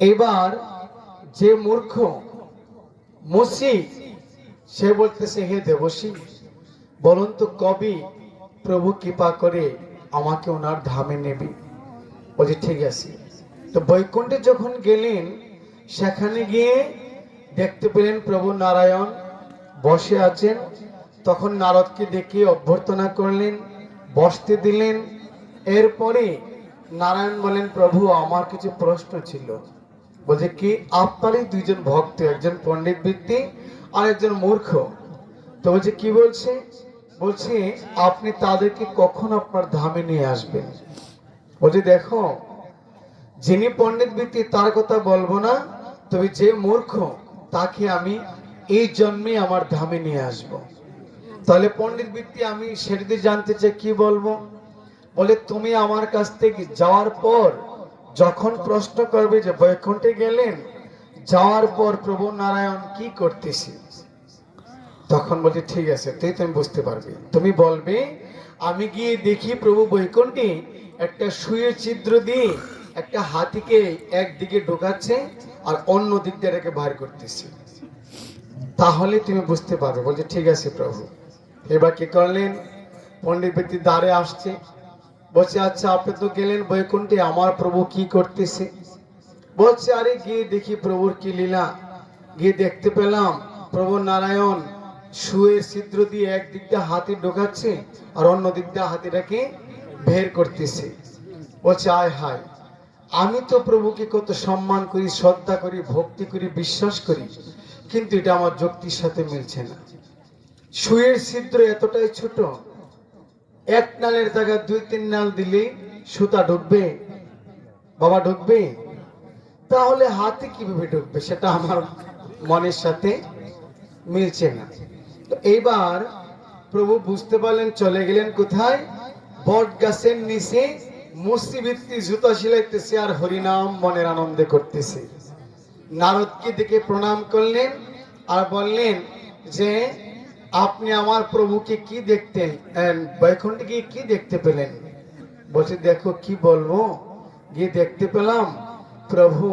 এবার যে মূর্খ মসি, সে বলতেছে, হে দেবসী, বলুন তো কবি প্রভু কৃপা করে আমাকে ওনার ধামে নেবে? বলছে, ঠিক আছে। তো বৈকুণ্ঠে যখন গেলেন, সেখানে গিয়ে দেখতে পেলেন প্রভু নারায়ণ বসে আছেন। তখন নারদকে ডেকে অভ্যর্থনা করলেন, বসতে দিলেন। এরপরে নারায়ণ বলেন প্রভু, আমার কিছু প্রশ্ন ছিল। বলছে কি, আপনারই দুইজন ভক্ত, একজন পণ্ডিত ব্যক্তি আর একজন মূর্খ। তো বলছে, কি বলছে? বলছে, আপনি তাদেরকে কখন আপনার ধামে নিয়ে আসবেন? বলছে, দেখো, যিনি পণ্ডিত ব্যক্তি, তার কথা বলব না, তবে যে মূর্খ, তাকে আমি এই জন্মে আমার ধামে নিয়ে আসব। তাহলে পণ্ডিত ব্যক্তি, আমি সেটিতে জানতে চাই, কি বলব? বলে, তুমি আমার কাছ থেকে যাওয়ার পর যখন প্রশ্ন করবে যে বৈকুণ্ঠে গেলেন, যাওয়ার পর প্রভু নারায়ণ কি করতেছি? তখন বলছে, ঠিক আছে তুই তুমি বুঝতে পারবি। তুমি বলবে, আমি গিয়ে দেখি প্রভু বৈকুণ্ঠে একটা শুয়ে ছিদ্র দিয়ে একটা হাতিকে একদিকে ঢোকাচ্ছে আর অন্য দিক দিয়ে এটাকে বার করতেছে। তাহলে তুমি বুঝতে পারবে। বলছে, ঠিক আছে প্রভু। এবার কি করলেন? পণ্ডিত ব্যক্তি দ্বারে আসছে। বলছে আচ্ছা আপনি তো গেলেন, বৈকুণ্ঠে আমার প্রভু কি করতেছে? বলছে, আরে, গিয়ে দেখি প্রভুর কি লীলা। গিয়ে দেখতে পেলাম, প্রভু নারায়ণ শুয়ের ছিদ্র দিয়ে এক দিক দিয়ে হাতি ঢোকাচ্ছে আর অন্য দিক দিয়ে হাতিটাকে বের করতেছে। বলছে, আয় হায়, আমি তো প্রভুকে কত সম্মান করি, শ্রদ্ধা করি, ভক্তি করি, বিশ্বাস করি, কিন্তু এটা আমার যুক্তির সাথে মিলছে না। শুয়ের ছিদ্র এতটাই ছোট এক নালের জায়গায় দুই, তিন নাল দিলে সুতা ঢুকবে, বাবা ঢুকবে। তাহলে হাতে কীভাবে ঢুকবে সেটা আমার মনের সাথে মিলছে না। তো এইবার প্রভু বুঝতে পারলেন চলে গেলেন কোথায়? বট গাছের নিচে মুসিবৃত্তি জুতা সিলাইতেছে আর হরিনাম মনের আনন্দে করতেছে। নারদকে দেখে প্রণাম করলেন আর বললেন যে আপনি আমার প্রভুকে কি দেখতেন বৈকুণ্ঠে গিয়ে কি দেখতে পেলেন? বলছে, দেখো কি বলব? গিয়ে দেখতে পেলাম, প্রভু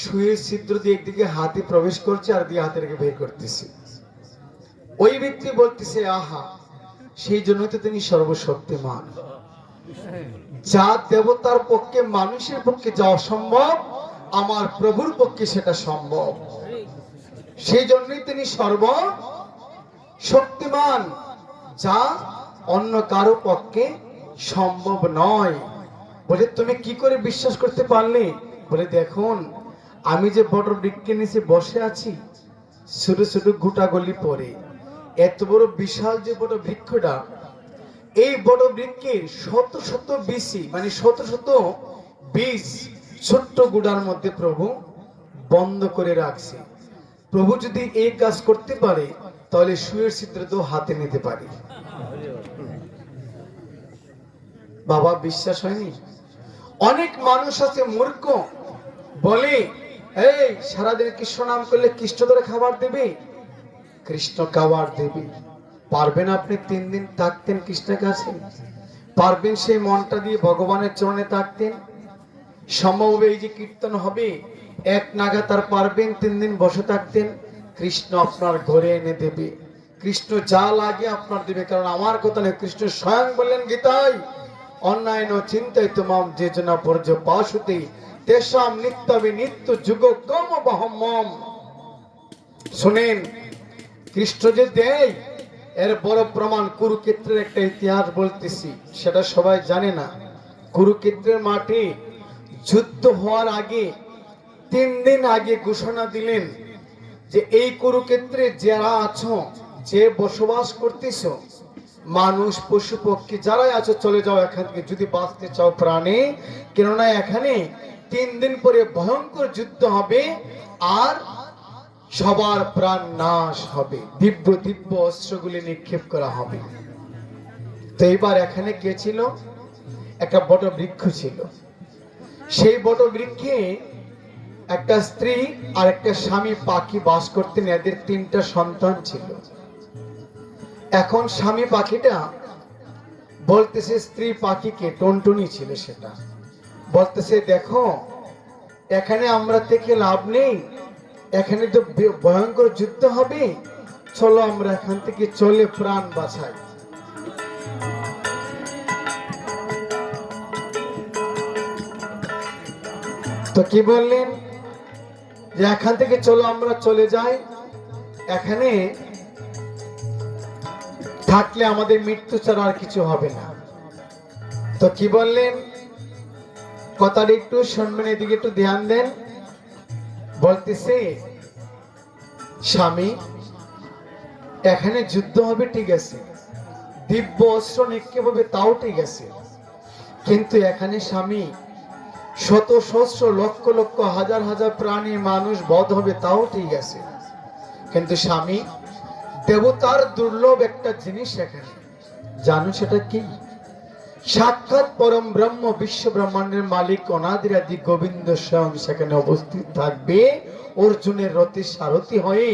শুয়ে ছিদ্র দিয়ে একদিকে হাতে প্রবেশ করছে, আর দিয়ে হাতে রেখে বের করতেছে। ওই ব্যক্তি বলতেছে, আহা, সেই জন্যই তো তিনি সর্বশক্তিমান। যা দেবতার পক্ষে, মানুষের পক্ষে যা অসম্ভব, আমার প্রভুর পক্ষে সেটা সম্ভব। সেই জন্যই তিনি সর্ব শক্তিমান, যা অন্য কারও পক্ষে সম্ভব নয়। বলে, তুমি কি করে বিশ্বাস করতে পারলে? বলে, দেখুন, আমি যে বড় বৃক্ষের নিচে বসে আছি ছোট ছোট গুটাগলি পরে এত বড় বিশাল যে বড় বৃক্ষটা, এই বড় বৃক্ষের শত শত বিসি মানে শত শত বীজ ছোট্ট গুড়ার মধ্যে প্রভু বন্ধ করে রাখছে। প্রভু যদি এই কাজ করতে পারে তাহলে শুয়ের চিত্র তো হাতে নিতে পারে। বাবা, বিশ্বাস হয়নি? অনেক মানুষ আছে, মূর্খ, বলে, এই সারাদিন কৃষ্ণ নাম করলে কৃষ্ণ ধরে খাবার দেবে? কৃষ্ণ খাবার দেবে। পারবেন আপনি তিন দিন থাকতেন কৃষ্ণের কাছে? পারবেন সেই মনটা দিয়ে ভগবানের চরণে থাকতেন সম্ভব এই যে কীর্তন হবে, এক নাগা তার পারবেন তিন দিন বসে থাকতেন? কৃষ্ণ আপনার ঘরে এনে দেবে। কৃষ্ণ যা লাগে আপনার দেবে, কারণ আমার কথা নেই কৃষ্ণ স্বয়ং বললেন গীতায়, অন্যায় চিন্তায় তোমাম যে জনা পর্য পাশুতে তেসাম নিত্যবে নিত্য যুগ কম বহম শুনেন, কৃষ্ণ যে দেয়, এর বড় প্রমাণ কুরুক্ষেত্রের একটা ইতিহাস বলতেছি, সেটা সবাই জানে না। কুরুক্ষেত্রের মাঠে যুদ্ধ হওয়ার আগে, তিন দিন আগে ঘোষণা দিলেন যে এই কুরুক্ষেত্রে যারা আছো, যে বসবাস করতেছ, মানুষ, পশু, পক্ষী যারাই আছো, চলে যাও এখান থেকে। যদি বাঁচতে চাও প্রাণে, কেননা এখানে তিন দিন পরে ভয়ঙ্কর যুদ্ধ হবে আর সবার প্রাণ নাশ হবে। দিব্য দিব্য অস্ত্রগুলি নিক্ষেপ করা হবে। তো এবার এখানে কে ছিল? একটা বট বৃক্ষ ছিল। সেই বট বৃক্ষে একটা স্ত্রী আর একটা স্বামী পাখি বাস করতেন, এদের তিনটা সন্তান ছিল। এখন স্বামী পাখিটা বলতেছে, স্ত্রী পাখিকে, টনটনি ছিল সেটা। বলতেছে, দেখো, এখানে আমরা থেকে লাভ নেই, এখানে তো ভয়ঙ্কর যুদ্ধ হবে, চলো আমরা এখান থেকে চলে প্রাণ বাঁচাই। তো কি বললেন? যে এখান থেকে চলো, আমরা চলে যাই। এখানে থাকলে আমাদের মৃত্যু ছাড়া আর কিছু হবে না। তো কি বললেন? কথাটা একটু শুনবেন, এদিকে একটু ধ্যান দেন। বলতেছে, স্বামী, এখানে যুদ্ধ হবে, ঠিক আছে। দিব্য অস্ত্র নিক্ষেপ হবে, তাও ঠিক আছে। কিন্তু এখানে স্বামী শত সহস্র লক্ষ লক্ষ হাজার হাজার প্রাণী মানুষ বধ হবে, তাও ঠিক আছে। কিন্তু স্বামী, দেবতার দুর্লভ একটা জিনিস এখানে। জানো সেটা কি? সাক্ষাৎ পরম ব্রহ্ম বিশ্ব ব্রহ্মাণ্ডের মালিক অনাদিরাদি গোবিন্দ স্বয়ং সেখানে অবস্থিত থাকবে। অর্জুনের রথে সারথি হয়ে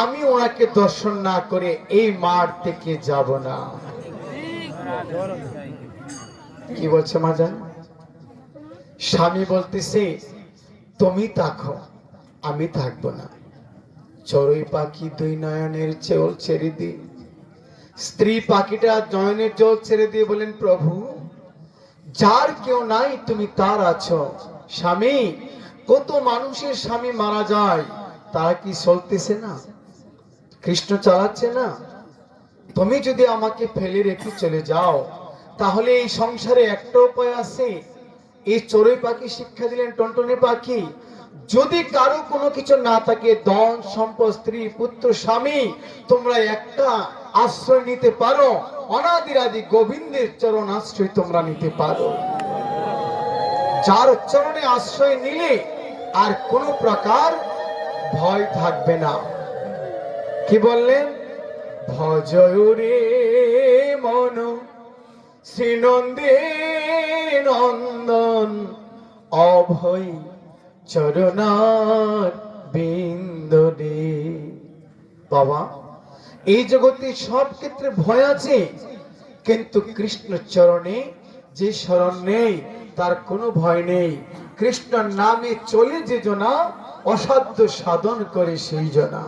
আমি ওনাকে দর্শন না করে এই মাঠ থেকে যাব না। কি বলছে মাজান স্বামী বলতেছে, তুমি থাকো, আমি থাকব না। চড়ুই পাখি দুই নয়নের চেউল ছেড়ে দিই স্ত্রী পাখিটা নয়নের জল ছেড়ে দিয়ে বলেন প্রভু, যার কেউ নাই, তুমি তার আছো। স্বামী, কত মানুষের স্বামী মারা যায়, তারা কি চলতেছে না? কৃষ্ণ চালাচ্ছে না? তুমি যদি আমাকে ফেলে রেখে চলে যাও, তাহলে এই সংসারে একটা উপায় আছে এই চড়ুই পাখি শিক্ষা দিলেন টনটনে পাখি। যদি কারও কোনো কিছু না থাকে, ধন, সম্পদ, স্ত্রী, পুত্র, স্বামী, তোমরা একটা আশ্রয় নিতে পারো। অনাদিরাদি গোবিন্দের চরণ আশ্রয় তোমরা নিতে পারো। যার চরণে আশ্রয় নিলে আর কোনো প্রকার ভয় থাকবে না। কি বললেন? ভজয় রে মন শ্রীনন্দে নন্দন অভয় চরণার বিন্দরে বাবা, এই জগতে সব ক্ষেত্রে ভয় আছে, কিন্তু কৃষ্ণ চরণে যে শরণ নেই, তার কোনো ভয় নেই। কৃষ্ণর নামে চলে যে জনা অসাধ্য সাধন করে সেই জনা